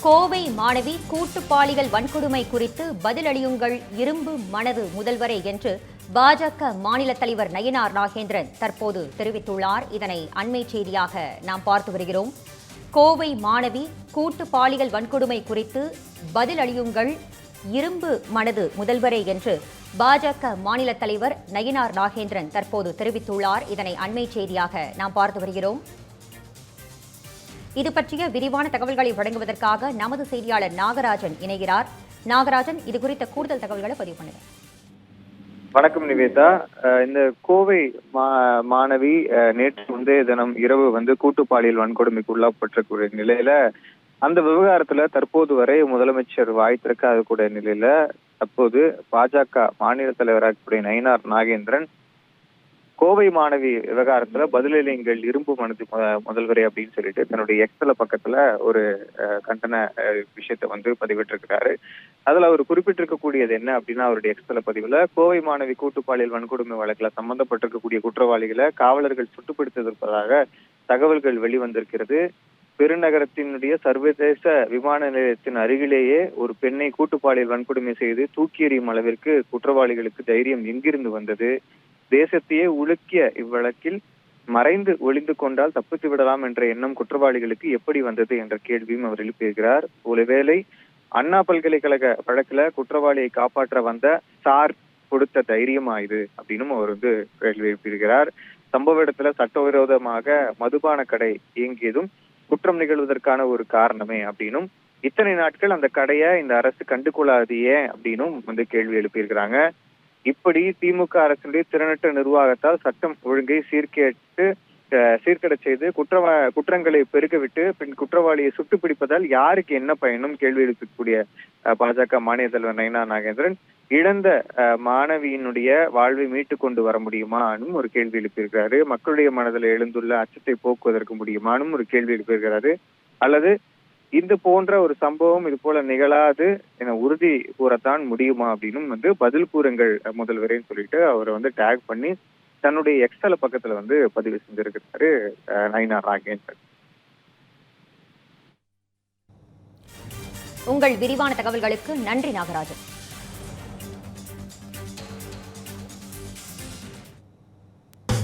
கோவை மாணவி கூட்டு பாலியல் வன்கொடுமை குறித்து பதிலளியுங்கள் இரும்பு மனது முதல்வரே என்று பாஜக மாநில தலைவர் நயினார் நாகேந்திரன் தற்போது தெரிவித்துள்ளார். இதனை அண்மை செய்தியாக நாம் பார்த்து வருகிறோம். கோவை மாணவி கூட்டு பாலியல் வன்கொடுமை குறித்து பதிலளியுங்கள். இரும்பு மனது முதல்வரே என்று பாஜக மாநில தலைவர் நயினார் நாகேந்திரன் தற்போது தெரிவித்துள்ளார். இதனை அண்மை செய்தியாக நாம் பார்த்து வருகிறோம். இது பற்றிய விரிவான தகவல்களை வழங்குவதற்காக நமது செய்தியாளர் நாகராஜன் இணைகிறார். நாகராஜன் இது குறித்த கூடுதல் தகவல்களை பதிவு பண்ணுங்க. வணக்கம் நிவேதா. அஹ் இந்த கோவை மா- மாணவி அஹ், நேற்று முந்தைய தினம் இரவு வந்து கூட்டு வன்கொடுமைக்கு உள்ளாப்பட்டிருக்கூடிய நிலையில அந்த விவகாரத்துல தற்போது வரை முதலமைச்சர் வாய் திறக்காத கூட நிலையில தற்போது பாஜக மாநில தலைவராக இருக்கக்கூடிய நயினார் நாகேந்திரன் கோவை மாணவி விவகாரத்துல பதிலளிங்கள் இரும்பு மனது முதல்வரே அப்படின்னு சொல்லிட்டு தன்னுடைய எக்ஸல பக்கத்துல ஒரு அஹ், கண்டன விஷயத்த விஷயத்தை வந்து பதிவிட்டிருக்கிறாரு. அதுல அவர் குறிப்பிட்டிருக்கக்கூடியது என்ன அப்படின்னா அவருடைய எக்ஸல பதிவுல கோவை மாணவி கூட்டுப்பாளியல் வன்கொடுமை வழக்குல சம்பந்தப்பட்டிருக்கக்கூடிய குற்றவாளிகளை காவலர்கள் சுட்டுப்பிடித்திருப்பதாக தகவல்கள் வெளிவந்திருக்கிறது. பெருநகரத்தினுடைய சர்வதேச விமான நிலையத்தின் அருகிலேயே ஒரு பெண்ணை கூட்டுப்பாலியல் வன்கொடுமை செய்து தூக்கி எறியும் அளவிற்கு குற்றவாளிகளுக்கு தைரியம் எங்கிருந்து வந்தது? தேசத்தையே உலுக்கிய இவ்வழக்கில் மறைந்து ஒளிந்து கொண்டால் தப்பித்து விடலாம் என்ற எண்ணம் குற்றவாளிகளுக்கு எப்படி வந்தது என்ற கேள்வியும் அவர் எழுப்பியிருக்கிறார் ஒருவேளை அண்ணா பல்கலைக்கழக வழக்குல குற்றவாளியை காப்பாற்ற வந்த சார் கொடுத்த தைரியமா இது? அப்படின்னும் அவர் வந்து கேள்வி எழுப்பியிருக்கிறார். சம்பவ இடத்துல சட்டவிரோதமாக மதுபான கடை இயங்கியதும் குற்றம் நிகழ்வதற்கான ஒரு காரணமே அப்படின்னும் இத்தனை நாட்கள் அந்த கடையை இந்த அரசு கண்டுகொள்ளாது ஏன் அப்படின்னும் வந்து கேள்வி எழுப்பியிருக்கிறாங்க. இப்படி திமுக அரசினுடைய திறனற்ற நிர்வாகத்தால் சட்டம் ஒழுங்கை சீர்கேட்டு அஹ், செய்து குற்றவா குற்றங்களை பெருக்கவிட்டு பின் குற்றவாளியை சுட்டு பிடிப்பதால் யாருக்கு என்ன பயனும்? கேள்வி எழுப்பக்கூடிய அஹ், பாஜக மாநில தலைவர் நயனா நாகேந்திரன். இழந்த மாணவியினுடைய வாழ்வை மீட்டு கொண்டு வர முடியுமானும் ஒரு கேள்வி எழுப்பியிருக்கிறாரு. மக்களுடைய மனதில் எழுந்துள்ள அச்சத்தை போக்குவதற்கு முடியுமானும் ஒரு கேள்வி எழுப்பியிருக்கிறாரு. அல்லது இது போன்ற ஒரு சம்பவம் இது போல நிகழாது என உறுதி கூறத்தான் முடியுமா அப்படின்னும் வந்து பதில் கூறுங்கள் முதல்வரேன்னு சொல்லிட்டு அவரை வந்து டேக் பண்ணி தன்னுடைய எக்ஸ்டல பக்கத்துல வந்து பதிவு செஞ்சிருக்கிறாரு நைனா ராகேந்திரன். உங்கள் விரிவான தகவல்களுக்கு நன்றி நாகராஜன்.